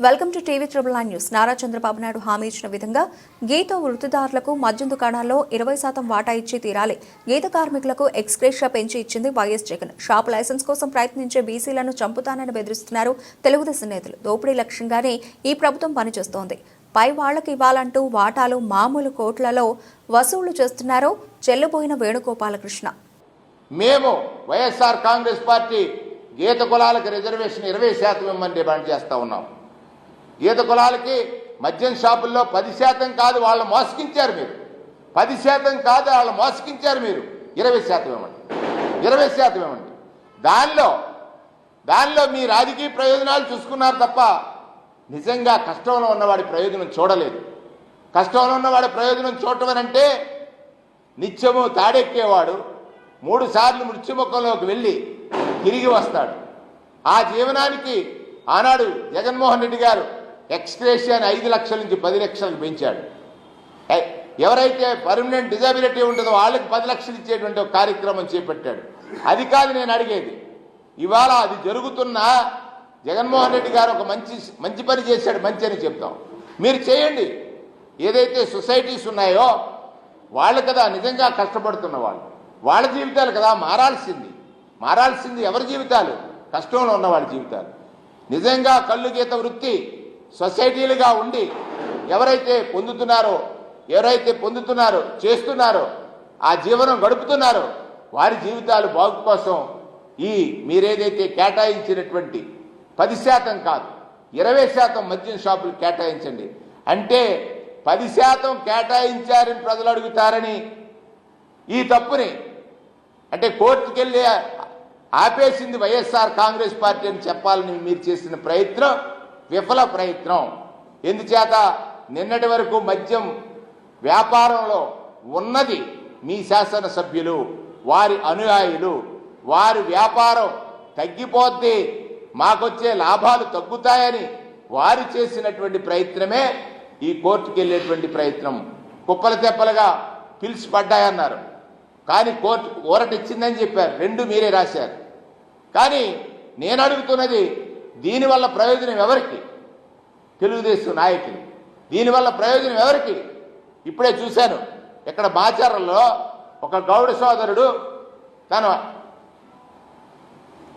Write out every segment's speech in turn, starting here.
Welcome to TV triple nine news. Nara Chandrababu Naidu హామీ ఇచ్చిన విధంగా గీత వృత్తిదారులకు మద్యం దుకాణాల్లో ఇరవై శాతం వాటా ఇచ్చి తీరాలి. గీత కార్మికులకు ఎక్స్గ్రేషియా పెంచి ఇచ్చింది వైఎస్ జగన్. షాప్ లైసెన్స్ కోసం ప్రయత్నించే బీసీలను చంపుతానని బెదిరిస్తున్నారు తెలుగుదేశం నేతలు. దోపిడీ లక్ష్యంగానే ఈ ప్రభుత్వం పనిచేస్తోంది. పై వాళ్ళకు ఇవ్వాలంటూ వాటాలు మామూలు కోట్లలో వసూళ్ళు చేస్తున్నారో చెల్లిపోయిన వేణుగోపాలకృష్ణ. మేము వైఎస్ఆర్ కాంగ్రెస్ పార్టీ గీత కులాలకు రిజర్వేషన్ ఇరవై శాతం ఇవ్వమని డిమాండ్ చేస్తా ఉన్నాం. ఈత కులాలకి మద్యం షాపుల్లో పది శాతం కాదు వాళ్ళు మోసగించారు మీరు. పది శాతం కాదు వాళ్ళు మోసగించారు మీరు. ఇరవై శాతం ఇవ్వండి. ఇరవై శాతం ఇవ్వండి. దానిలో దానిలో మీ రాజకీయ ప్రయోజనాలు చూసుకున్నారు తప్ప నిజంగా కష్టంలో ఉన్నవాడి ప్రయోజనం చూడలేదు. కష్టంలో ఉన్నవాడి ప్రయోజనం చూడటం అంటే నిత్యము తాడెక్కేవాడు మూడు సార్లు మృత్యుముఖంలోకి వెళ్ళి తిరిగి వస్తాడు. ఆ జీవనానికి ఆనాడు జగన్మోహన్ రెడ్డి గారు ఎక్స్గ్రేషియాని ఐదు లక్షల నుంచి పది లక్షలకు పెంచాడు. ఎవరైతే పర్మనెంట్ డిజాబిలిటీ ఉంటుందో వాళ్ళకి పది లక్షలు ఇచ్చేటువంటి ఒక కార్యక్రమం చేపట్టాడు. అది కాదు నేను అడిగేది. ఇవాళ అది జరుగుతున్న జగన్మోహన్ రెడ్డి గారు ఒక మంచి మంచి పని చేశాడు మంచి అని చెప్తాం. మీరు చేయండి. ఏదైతే సొసైటీస్ ఉన్నాయో వాళ్ళు కదా నిజంగా కష్టపడుతున్న వాళ్ళు. వాళ్ళ జీవితాలు కదా మారాల్సింది. మారాల్సింది ఎవరి జీవితాలు? కష్టంలో ఉన్న వాళ్ళ జీవితాలు. నిజంగా కళ్ళు గీత వృత్తి సొసైటీలుగా ఉండి ఎవరైతే పొందుతున్నారో ఎవరైతే పొందుతున్నారో చేస్తున్నారో ఆ జీవనం గడుపుతున్నారో వారి జీవితాలు బాగు కోసం ఈ మీరేదైతే కేటాయించినటువంటి పది శాతం కాదు ఇరవై శాతం మద్యం షాపులు కేటాయించండి. అంటే పది శాతం కేటాయించారని ప్రజలు అడుగుతారని ఈ తప్పుని అంటే కోర్టుకెళ్ళి ఆపేసింది వైఎస్ఆర్ కాంగ్రెస్ పార్టీ అని చెప్పాలని మీరు చేసిన ప్రయత్నం విఫల ప్రయత్నం. ఎందుచేత? నిన్నటి వరకు మద్యం వ్యాపారంలో ఉన్నది మీ శాసనసభ్యులు వారి అనుయాయులు. వారి వ్యాపారం తగ్గిపోద్ది మాకొచ్చే లాభాలు తగ్గుతాయని వారు చేసినటువంటి ప్రయత్నమే ఈ కోర్టుకు వెళ్ళేటువంటి ప్రయత్నం. కుప్పల తెప్పలుగా పిలిచి పడ్డాయన్నారు. కానీ కోర్టు ఊరటిచ్చిందని చెప్పారు. రెండు మీరే రాశారు. కానీ నేను అడుగుతున్నది దీనివల్ల ప్రయోజనం ఎవరికి? తెలుగుదేశం నాయకులు. దీనివల్ల ప్రయోజనం ఎవరికి? ఇప్పుడే చూశాను. ఇక్కడ మాచారంలో ఒక గౌడ సోదరుడు తన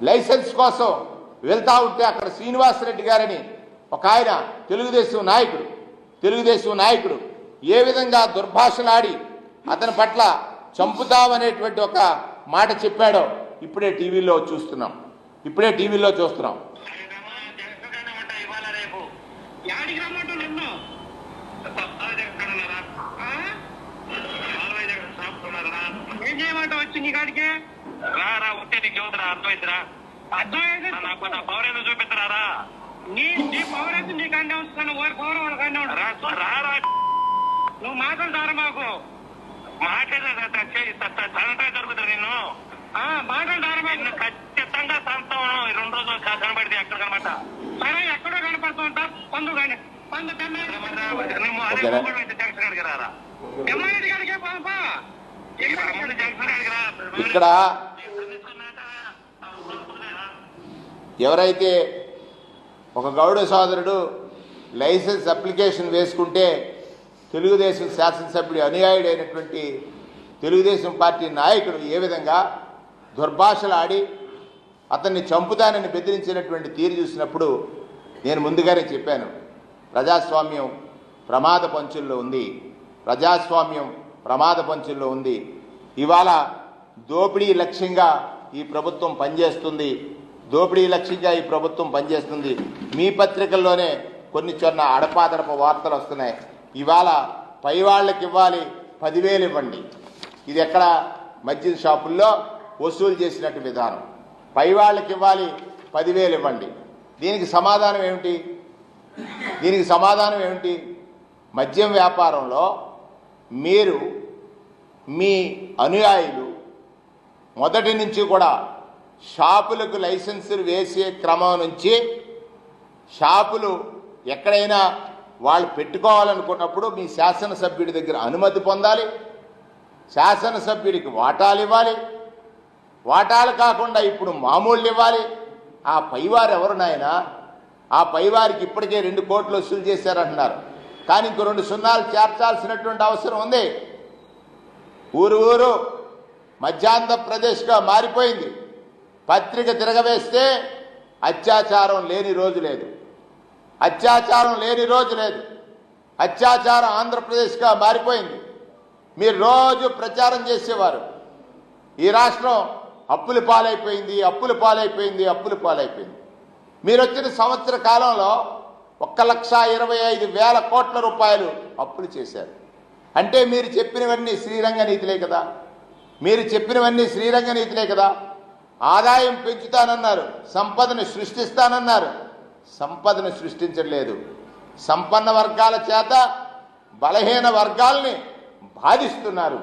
లైసెన్స్ కోసం వెళ్తా ఉంటే అక్కడ శ్రీనివాసరెడ్డి గారని ఒక ఆయన తెలుగుదేశం నాయకుడు తెలుగుదేశం నాయకుడు ఏ విధంగా దుర్భాషలాడి అతని పట్ల చంపుతామనేటువంటి ఒక మాట చెప్పాడో ఇప్పుడే టీవీలో చూస్తున్నాం. ఇప్పుడే టీవీలో చూస్తున్నాం ఆయనమా జగన్గానే ఉంటా ఇవాళ రేపు యాడికి రమ్మంటూ నిన్ను? ఏం చేయమంటావు వచ్చి నీ కాడికి? రా రా ఉంటే నీకు చెబుతున్నా అర్థమైందిరా. అర్థమైంది. నాకు నా పవర్ ఏదో చూపిస్తారా నీ నీ పవర్ అయితే నీ కంటే వస్తాను వారి పవర్ వాళ్ళ కంటే ఉంటుంది రా రా నువ్వు మాట్లాడతారా మాకు. మాట్లాడే తనంటే దొరుకుతుంది నిన్ను. మాట్లాడతారా మాకు. ఖచ్చితంగా సంతం రెండు రోజులు కనబడితే ఎక్కడ కనబడతా? ఇక్కడ ఎవరైతే ఒక గౌడ సోదరుడు లైసెన్స్ అప్లికేషన్ వేసుకుంటే తెలుగుదేశం శాసనసభ్యుడి అనుయాయుడైనటువంటి తెలుగుదేశం పార్టీ నాయకుడు ఏ విధంగా దుర్భాషలాడి అతన్ని చంపుతానని బెదిరించినటువంటి తీరు చూసినప్పుడు నేను ముందుగానే చెప్పాను. ప్రజాస్వామ్యం ప్రమాద పంచుల్లో ఉంది. ప్రజాస్వామ్యం ప్రమాద పంచుల్లో ఉంది. ఇవాళ దోపిడీ లక్ష్యంగా ఈ ప్రభుత్వం పనిచేస్తుంది. దోపిడీ లక్ష్యంగా ఈ ప్రభుత్వం పనిచేస్తుంది. మీ పత్రికల్లోనే కొన్ని చొన్న అడపాదడప వార్తలు వస్తున్నాయి. ఇవాళ పై వాళ్ళకి ఇవ్వాలి పదివేలు ఇవ్వండి. ఇది ఎక్కడ? మద్యం షాపుల్లో వసూలు చేసినట్టు విధానం. పై వాళ్ళకి ఇవ్వాలి పదివేలు ఇవ్వండి. దీనికి సమాధానం ఏమిటి? దీనికి సమాధానం ఏమిటి? మద్యం వ్యాపారంలో మీరు మీ అనుయాయులు మొదటి నుంచి కూడా షాపులకు లైసెన్సులు వేసే క్రమం నుంచి షాపులు ఎక్కడైనా వాళ్ళు పెట్టుకోవాలనుకున్నప్పుడు మీ శాసనసభ్యుడి దగ్గర అనుమతి పొందాలి. శాసనసభ్యుడికి వాటాలు ఇవ్వాలి. వాటాలు కాకుండా ఇప్పుడు మామూళ్ళు ఇవ్వాలి. ఆ పైవారు ఎవరు నాయనా? ఆ పైవారికి ఇప్పటికే రెండు కోట్లు వసూలు చేశారంటున్నారు. కానీ ఇంకో రెండు సున్నాలు చేర్చాల్సినటువంటి అవసరం ఉంది. ఊరు ఊరు మధ్యాంధ్రప్రదేశ్గా మారిపోయింది. పత్రిక తిరగవేస్తే అత్యాచారం లేని రోజు లేదు. అత్యాచారం లేని రోజు లేదు. అత్యాచారం ఆంధ్రప్రదేశ్గా మారిపోయింది. మీరు రోజు ప్రచారం చేసేవారు. ఈ రాష్ట్రం అప్పుల పాలైపోయింది అప్పుల పాలైపోయింది అప్పుల పాలైపోయింది. మీరు వచ్చిన సంవత్సర కాలంలో ఒక్క లక్ష ఇరవై ఐదు వేల కోట్ల రూపాయలు అప్పులు చేశారు. అంటే మీరు చెప్పినవన్నీ శ్రీరంగ నీతిలే కదా. మీరు చెప్పినవన్నీ శ్రీరంగ నీతిలే కదా. ఆదాయం పెంచుతానన్నారు సంపదను సృష్టిస్తానన్నారు. సంపదను సృష్టించలేదు సంపన్న వర్గాల చేత బలహీన వర్గాల్ని బాధిస్తున్నారు.